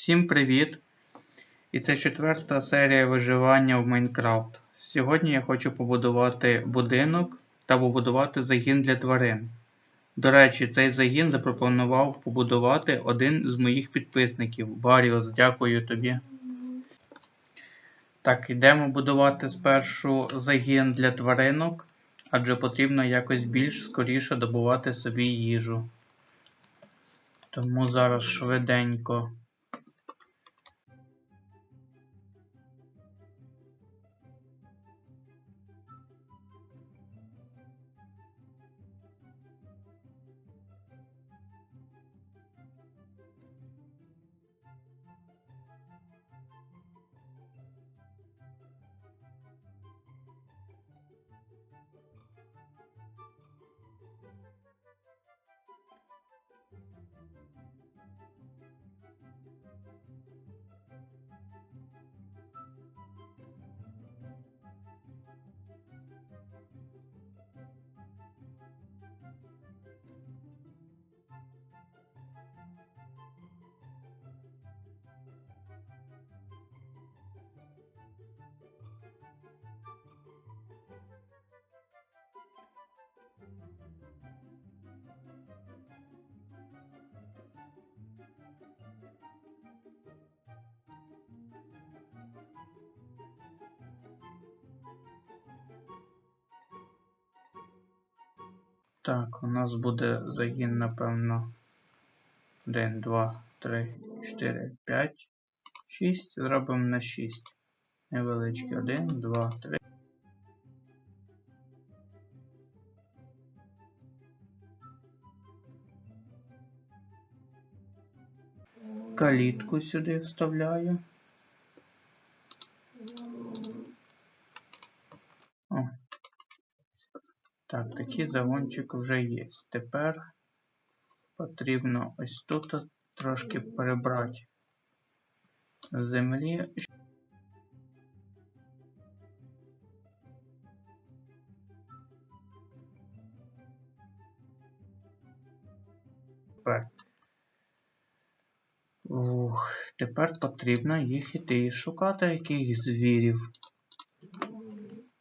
Всім привіт! І це четверта серія виживання в Майнкрафт. Сьогодні я хочу побудувати будинок та побудувати загін для тварин. До речі, цей загін запропонував побудувати один з моїх підписників. Баріус, дякую тобі. Так, йдемо будувати спершу загін для тваринок, адже потрібно якось більш скоріше добувати собі їжу. Тому зараз швиденько. Так, у нас буде загін, напевно. 1, 2, 3, 4, 5, 6. Зробимо на 6. Невеличкий. 1, 2, 3. Калітку сюди вставляю. О. Так, такий загончик вже є. Тепер потрібно ось тут трошки перебрати землі. Тепер. Ух, тепер потрібно їх іти шукати якихось звірів.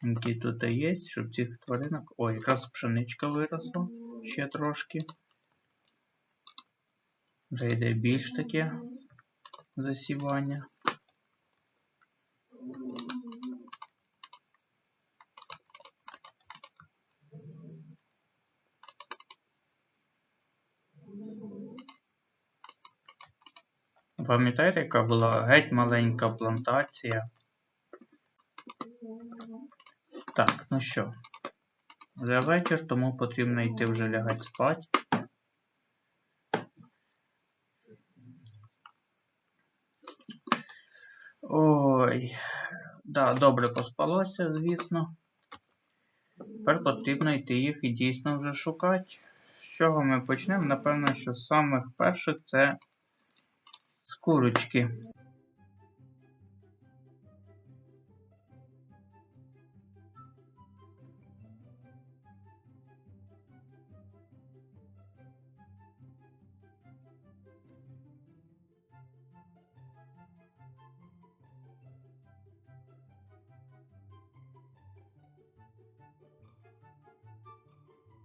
Які тут є, щоб цих тваринок. О, якраз пшеничка виросла ще трошки. Вже йде більш таке засівання. Пам'ятаєте, яка була геть маленька плантація? Так, ну що, вже вечір, тому потрібно йти вже лягати спати. Ой, да, добре поспалося, звісно. Тепер потрібно йти їх і дійсно вже шукати. З чого ми почнемо? Напевно, що з самих перших це з курочки.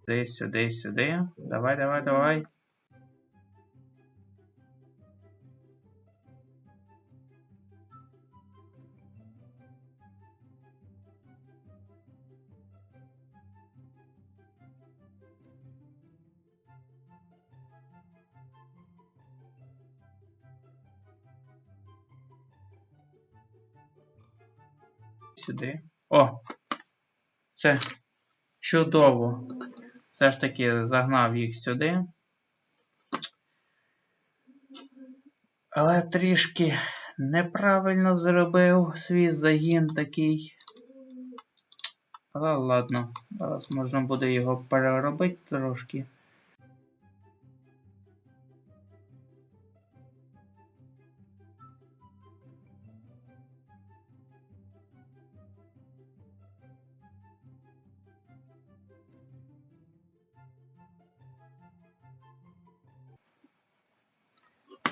Сюди, сюди, сюди. Давай, давай, давай. Сюди. О! Це чудово. Все ж таки загнав їх сюди. Але трішки неправильно зробив свій загін такий. Але ладно, зараз можна буде його переробити трошки.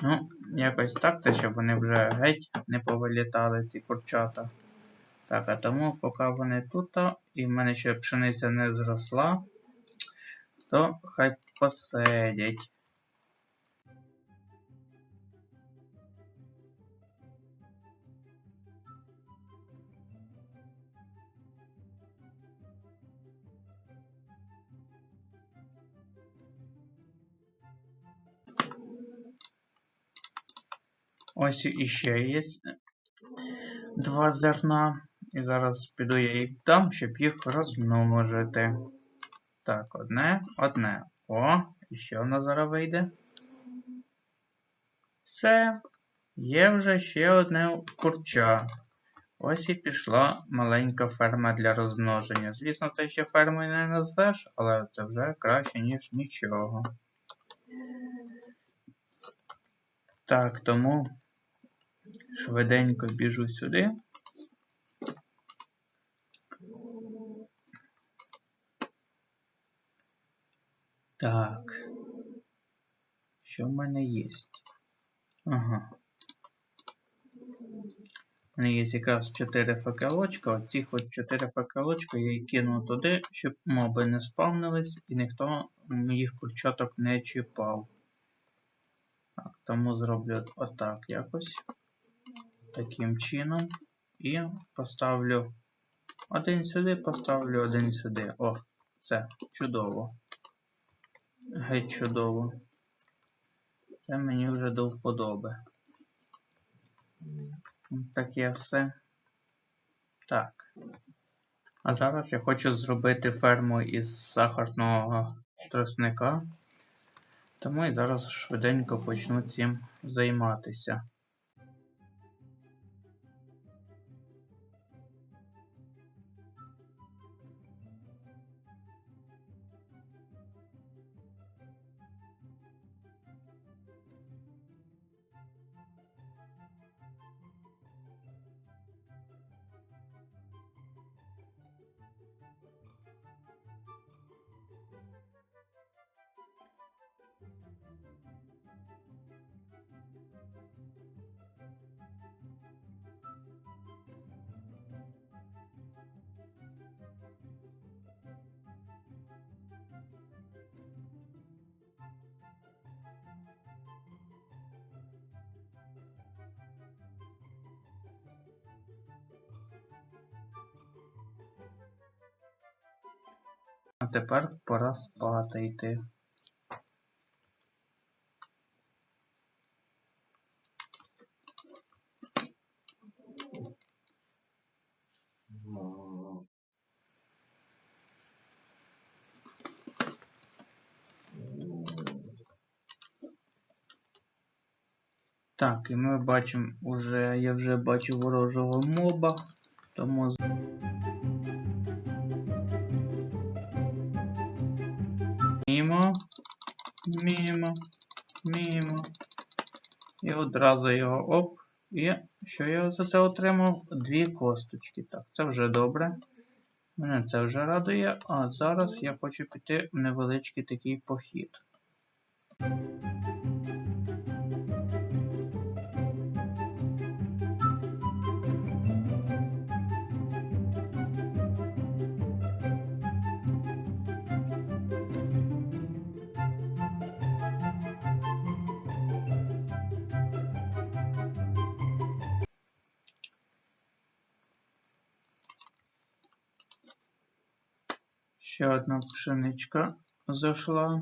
Ну, якось так, це щоб вони вже геть не повилітали, ці курчата. Так, а тому, поки вони тут, і в мене ще пшениця не зросла, то хай посидять. Ось іще є два зерна. І зараз піду я їх дам, щоб їх розмножити. Так, одне, одне. О, і ще воно зараз вийде. Все. Є вже ще одне курча. Ось і пішла маленька ферма для розмноження. Звісно, це ще фермою не назвеш, але це вже краще, ніж нічого. Так, тому швиденько біжу сюди. Так. Що в мене є? Ага. У мене є якраз 4 факелочка. Оці хоч 4 факелочка я кину туди, щоб моби не спавнились і ніхто моїх курчаток не чіпав. Так, тому зроблю отак якось. Таким чином. І поставлю один сюди, поставлю один сюди. О, це чудово. Геть чудово. Це мені вже до вподоби. Таке все. Так. А зараз я хочу зробити ферму із сахарного тросника. Тому і зараз швиденько почну цим займатися. Тепер пора спати йти. Так, і ми бачимо уже, я вже бачу ворожого моба, тому одразу його оп. І що я за це отримав? Дві косточки. Так, це вже добре. Мене це вже радує. А зараз я хочу піти в невеличкий такий похід. Ще одна пшеничка зайшла.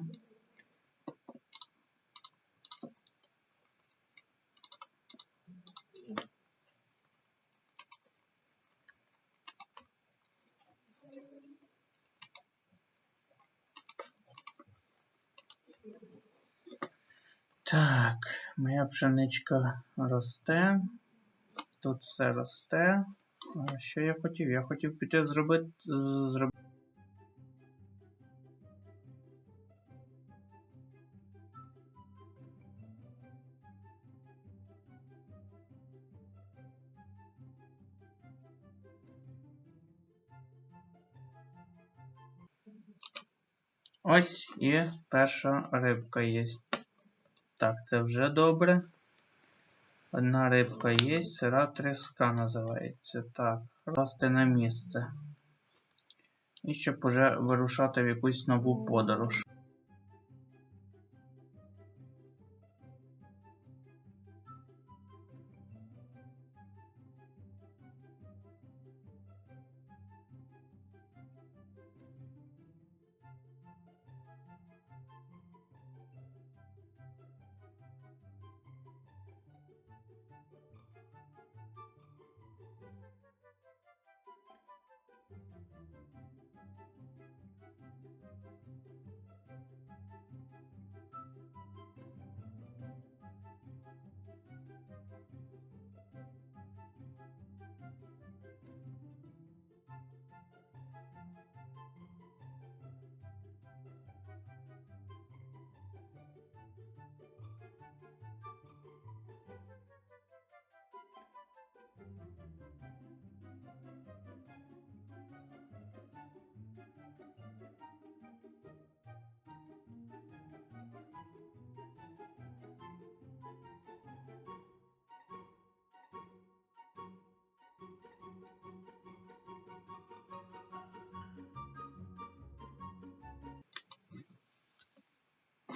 Так, моя пшеничка росте. Тут все росте. А що я хотів? Я хотів піти зробити. Ось і перша рибка є. Так, це вже добре. Одна рибка є, сира треска називається. Так, класти на місце. І щоб уже вирушати в якусь нову подорож.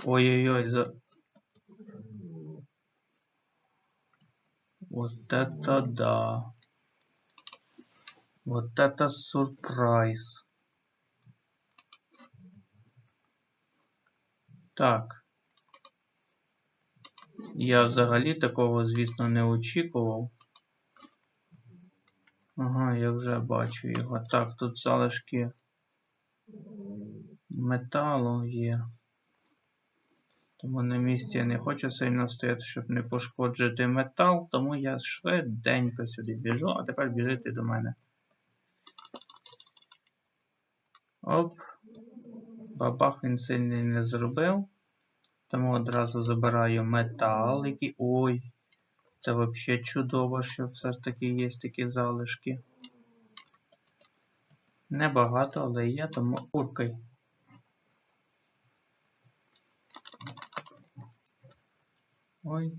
Ой-ой-ой, за... Вот это да. Вот это сюрприз. Так. Я взагалі такого, звісно, не очікував. Ага, я вже бачу його. Так, тут залишки металу є. Тому на місці я не хочу сильно стояти, щоб не пошкоджити метал, тому я швиденько сюди біжу, а тепер біжите до мене. Оп. Бабах він сильний не зробив. Тому одразу забираю метал, який. Ой! Це взагалі чудово, що все ж таки є такі залишки. Небагато, але є, тому уркай. Ой.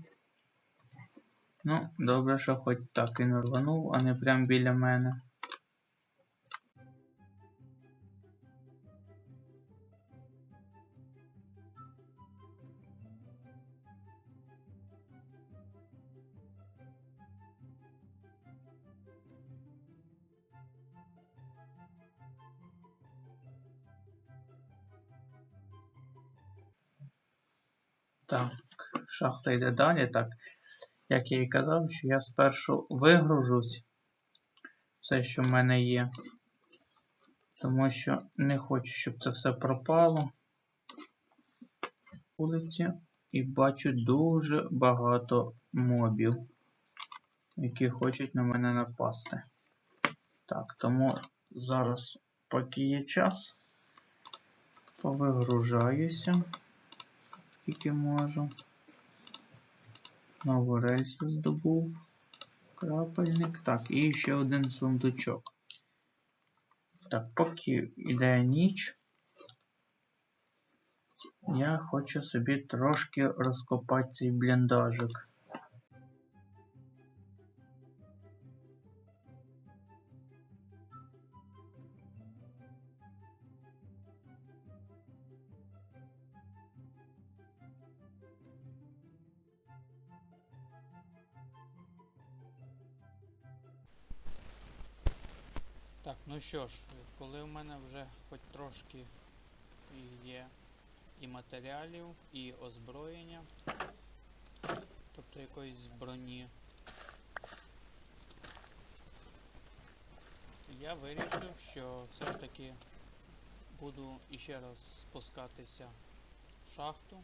Ну, добре, що хоч так він рванув, а не прям біля мене. Так, шахта йде далі. Так, як я і казав, що я спершу вигружусь все, що в мене є. Тому що не хочу, щоб це все пропало. Вулиці. І бачу дуже багато мобів, які хочуть на мене напасти. Так, тому зараз, поки є час, повигружаюся скільки можу. Нову рельсу здобув. Крапельник. Так, і ще один сундучок. Так, поки йде ніч, я хочу собі трошки розкопати цей бліндажик. Що ж, коли в мене вже хоч трошки є і матеріалів, і озброєння, тобто якоїсь броні, я вирішив, що все ж таки буду іще раз спускатися в шахту.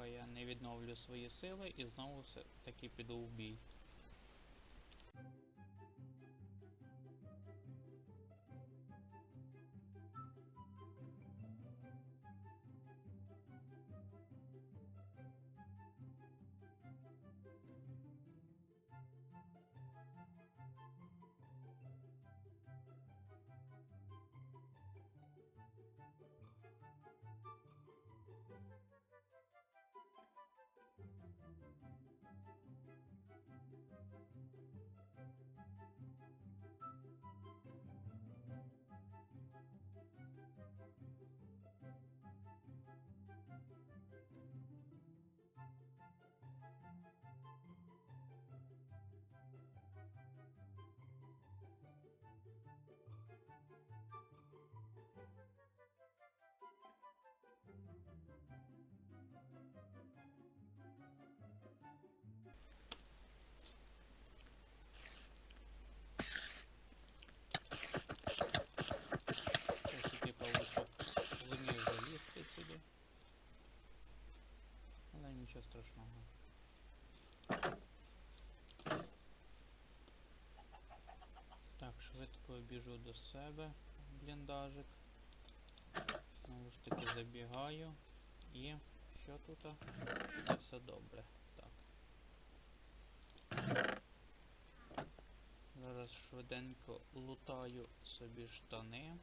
Поки я не відновлю свої сили і знову все таки піду в бій. Біжу до себе бліндажик. Знову ж таки забігаю. І що тут? Та Все добре. Так. Зараз швиденько лутаю собі штани.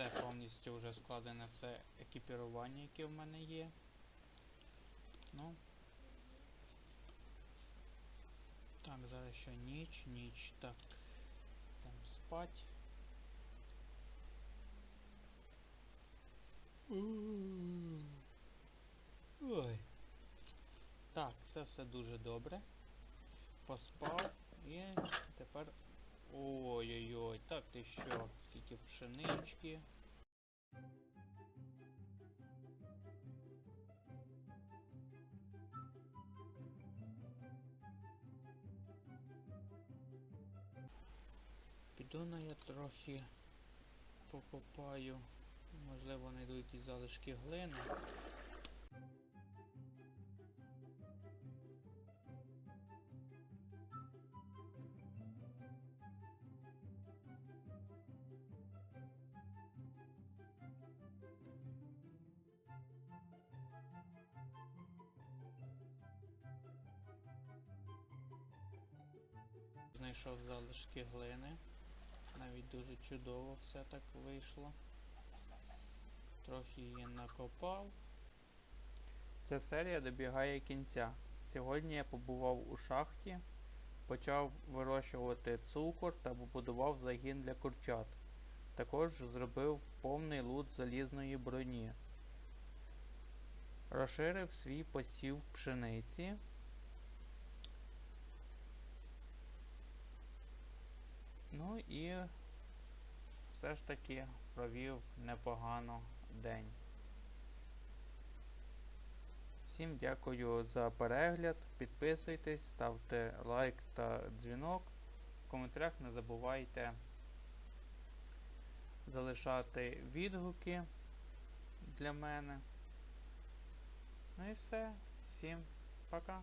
Все повністю вже складене все екіпірування, яке в мене є. Ну. Так, зараз ще ніч, ніч. Так. Там спать. Ой. Так, це все дуже добре. Поспав і тепер. Ой-ой-ой, так ти що? Скільки пшенички. Піду на я трохи покопаю. Можливо, знайду якісь залишки глини. Знайшов залишки глини. Навіть дуже чудово все так вийшло. Трохи її накопав. Ця серія добігає кінця. Сьогодні я побував у шахті, почав вирощувати цукор та побудував загін для курчат. Також зробив повний лут залізної броні. Розширив свій посів пшениці. Ну і все ж таки провів непогано день. Всім дякую за перегляд. Підписуйтесь, ставте лайк та дзвінок. В коментарях не забувайте залишати відгуки для мене. Ну і все. Всім пока.